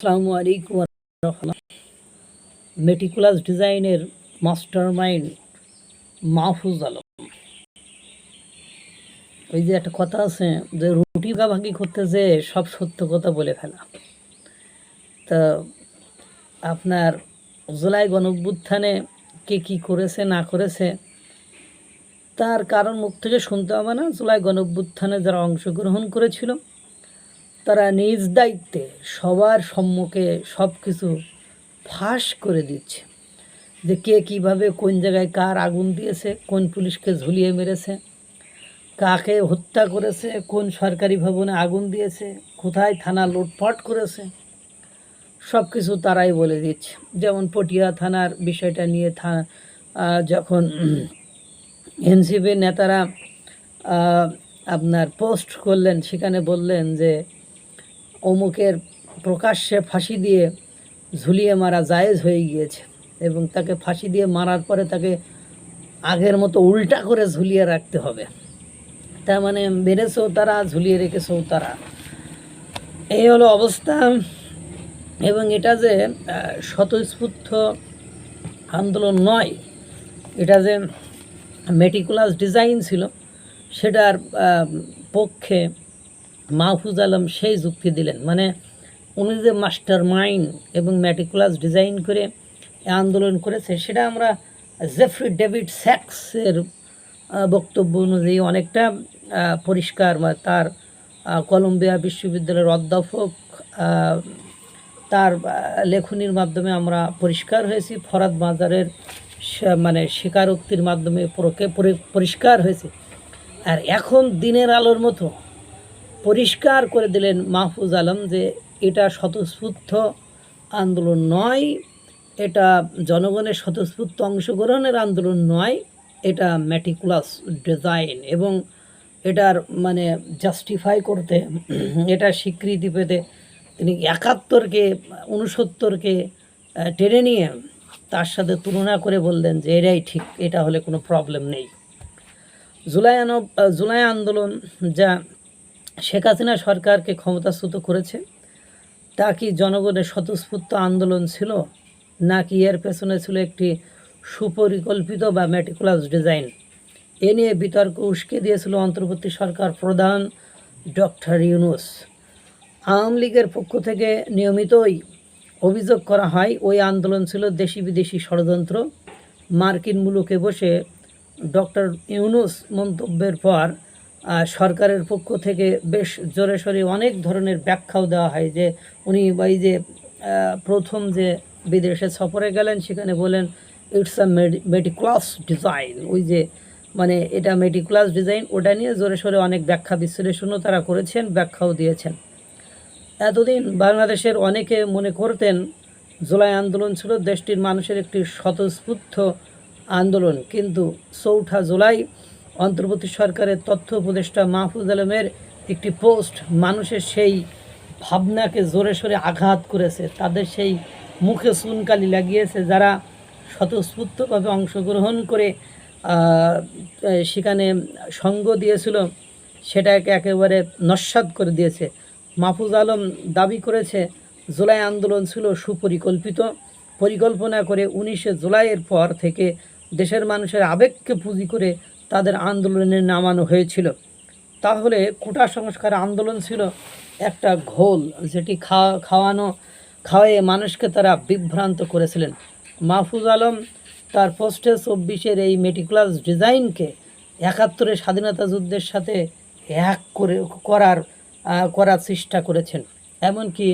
আসসালামু আলাইকুম মেটিকুলাস ডিজাইনের মাস্টার মাইন্ড মাহফুজ আলম। ওই যে একটা কথা আছে যে, রুটি ভাগাভাগি করতে যে সব সত্য কথা বলে ফেলা। তা আপনার জুলাই গণভ্যুত্থানে কে কি করেছে, না করেছে, তার কারণ মুখ থেকে শুনতে হবে না। জুলাই গণভ্যুত্থানে যারা অংশগ্রহণ করেছিল তারা নিজ দায়িত্বে সবার সম্মুখে সব কিছু ফাঁস করে দিচ্ছে। যে কে কীভাবে কোন জায়গায় কার আগুন দিয়েছে, কোন পুলিশকে ঝুলিয়ে মেরেছে, কাকে হত্যা করেছে, কোন সরকারি ভবনে আগুন দিয়েছে, কোথায় থানা লুটপাট করেছে সব কিছু তারাই বলে দিচ্ছে। যেমন পটিয়া থানার বিষয়টা নিয়ে থা যখন এনসিপি নেতারা আপনার পোস্ট করলেন, সেখানে বললেন যে অমুকের প্রকাশ্যে ফাঁসি দিয়ে ঝুলিয়ে মারা জায়েজ হয়ে গিয়েছে এবং তাকে ফাঁসি দিয়ে মারার পরে তাকে আগের মতো উল্টা করে ঝুলিয়ে রাখতে হবে। তার মানে মেরেছেও তারা, ঝুলিয়ে রেখেছেও তারা। এই হলো অবস্থা এবং এটা যে স্বতঃস্ফূর্ত আন্দোলন নয়, এটা যে মেটিকুলাস ডিজাইন ছিল, সেটার পক্ষে মাহফুজ আলম সেই যুক্তি দিলেন। মানে উনি যে মাস্টার মাইন্ড এবং ম্যাটিকুলাস ডিজাইন করে আন্দোলন করেছে, সেটা আমরা জেফ্রি ডেভিড স্যাক্সের বক্তব্য অনুযায়ী অনেকটা পরিষ্কার বা তার কলম্বিয়া বিশ্ববিদ্যালয়ের অধ্যাপক তার লেখনির মাধ্যমে আমরা পরিষ্কার হয়েছি, ফরাদ মাজারের মানে স্বীকারোক্তির মাধ্যমে পরি- পরিষ্কার হয়েছে। আর এখন দিনের আলোর মতো পরিষ্কার করে দিলেন মাহফুজ আলম যে এটা স্বতঃস্ফূর্ত আন্দোলন নয়, এটা জনগণের স্বতঃস্ফূর্ত অংশগ্রহণের আন্দোলন নয়, এটা ম্যাটিকুলাস ডিজাইন এবং এটার মানে জাস্টিফাই করতে, এটা স্বীকৃতি পেতে তিনি একাত্তরকে উনসত্তরকে টেনে নিয়ে তার সাথে তুলনা করে বললেন যে এটাই ঠিক, এটা হলে কোনো প্রবলেম নেই। জুলাই আনব জুলাই আন্দোলন যা শেখ হাসিনা সরকারকে ক্ষমতাচ্যুত করেছে। তা কি জনগণের স্বতঃস্ফূর্ত আন্দোলন ছিল? নাকি এর পেছনে ছিল একটি সুপরিকল্পিত বা ম্যাটিকুলাস ডিজাইন এ নিয়ে বিতর্ক উস্কে দিয়েছিল অন্তর্বর্তী সরকার প্রধান ডক্টর ইউনুস। আওয়ামী লীগের পক্ষ থেকে নিয়মিতই অভিযোগ করা হয়, ওই আন্দোলন ছিল দেশি বিদেশি ষড়যন্ত্র। মার্কিন মুলুকে বসে ডক্টর ইউনুস মন্তব্যের পর সরকারের পক্ষ থেকে বেশ জোরে সোরে অনেক ধরনের ব্যাখ্যাও দেওয়া হয় যে উনি ওই যে প্রথম যে বিদেশে সফরে গেলেন সেখানে বলেন ইটস আ মেডিক্লাস ডিজাইন ওই যে মানে এটা মেডিক্লাস ডিজাইন ওটা নিয়ে জোরে সোরে অনেক ব্যাখ্যা বিশ্লেষণও তারা করেছেন, ব্যাখ্যাও দিয়েছেন। এতদিন বাংলাদেশের অনেকে মনে করতেন, জুলাই আন্দোলন ছিল দেশটির মানুষের একটি স্বতঃস্ফূর্ত আন্দোলন। কিন্তু চৌঠা জুলাই অন্তর্বর্তী সরকারের তথ্য উপদেষ্টা মাহফুজ আলমের একটি পোস্ট, মানুষের সেই ভাবনাকে জোরে সোরে আঘাত করেছে। তাদের সেই মুখে চুনকালি লাগিয়েছে যারা স্বতঃস্ফূর্তভাবে অংশগ্রহণ করে সেখানে সঙ্গ দিয়েছিল, সেটাকে একেবারে নস্বাত করে দিয়েছে। মাহফুজ আলম দাবি করেছে, জুলাই আন্দোলন ছিল সুপরিকল্পিত। পরিকল্পনা করে উনিশে জুলাইয়ের পর থেকে দেশের মানুষের আবেগকে পুঁজি করে তাদের আন্দোলনে নামানো হয়েছিল। তাহলে কোটা সংস্কার আন্দোলন ছিল একটা ঘোল, যেটি খাওয়া, খাওয়ানো, খাওয়ায়ে মানুষকে তারা বিভ্রান্ত করেছিলেন। মাহফুজ আলম তার পোস্টে চব্বিশের এই মেটিকুলাস ডিজাইনকে একাত্তরের স্বাধীনতা যুদ্ধের সাথে এক করে, করার করার চেষ্টা করেছেন। এমনকি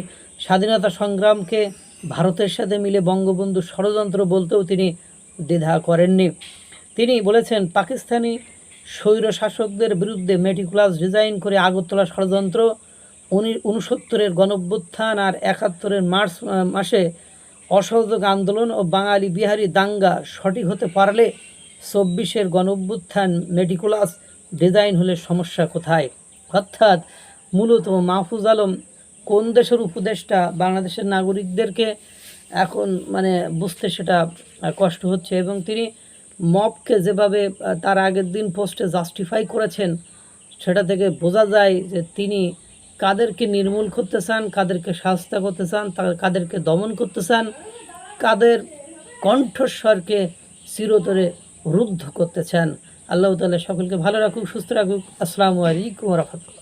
স্বাধীনতা সংগ্রামকে ভারতের সাথে মিলে বঙ্গবন্ধু ষড়যন্ত্র বলতেও তিনি দ্বিধা করেননি। তিনি বলেছেন, পাকিস্তানি স্বৈরশাসকদের বিরুদ্ধে মেটিকুলাস ডিজাইন করে আগরতলা ষড়যন্ত্র উনি উনসত্তরের গণভ্যুত্থান আর একাত্তরের মার্চ মাসে অসহযোগ আন্দোলন ও বাঙালি বিহারি দাঙ্গা সঠিক হতে পারলে চব্বিশের গণভ্যুত্থান মেটিকুলাস ডিজাইন হলে সমস্যা কোথায়? অর্থাৎ মূলত মাহফুজ আলম কোন দেশের উপদেষ্টা বাংলাদেশের নাগরিকদেরকে এখন মানে বুঝতে সেটা কষ্ট হচ্ছে এবং তিনি মবকে যেভাবে তার আগের দিন পোস্টে জাস্টিফাই করেছেন, সেটা থেকে বোঝা যায় যে তিনি কাদেরকে নির্মূল করতে চান, কাদেরকে শাস্তা করতে চান কাদেরকে দমন করতে চান, কাদের কণ্ঠস্বরকে চিরতরে রুদ্ধ করতে চান। আল্লাহ তাআলা সকলকে ভালো রাখুক, সুস্থ রাখুক। আসসালামু আলাইকুম রহমতুল্লাহ।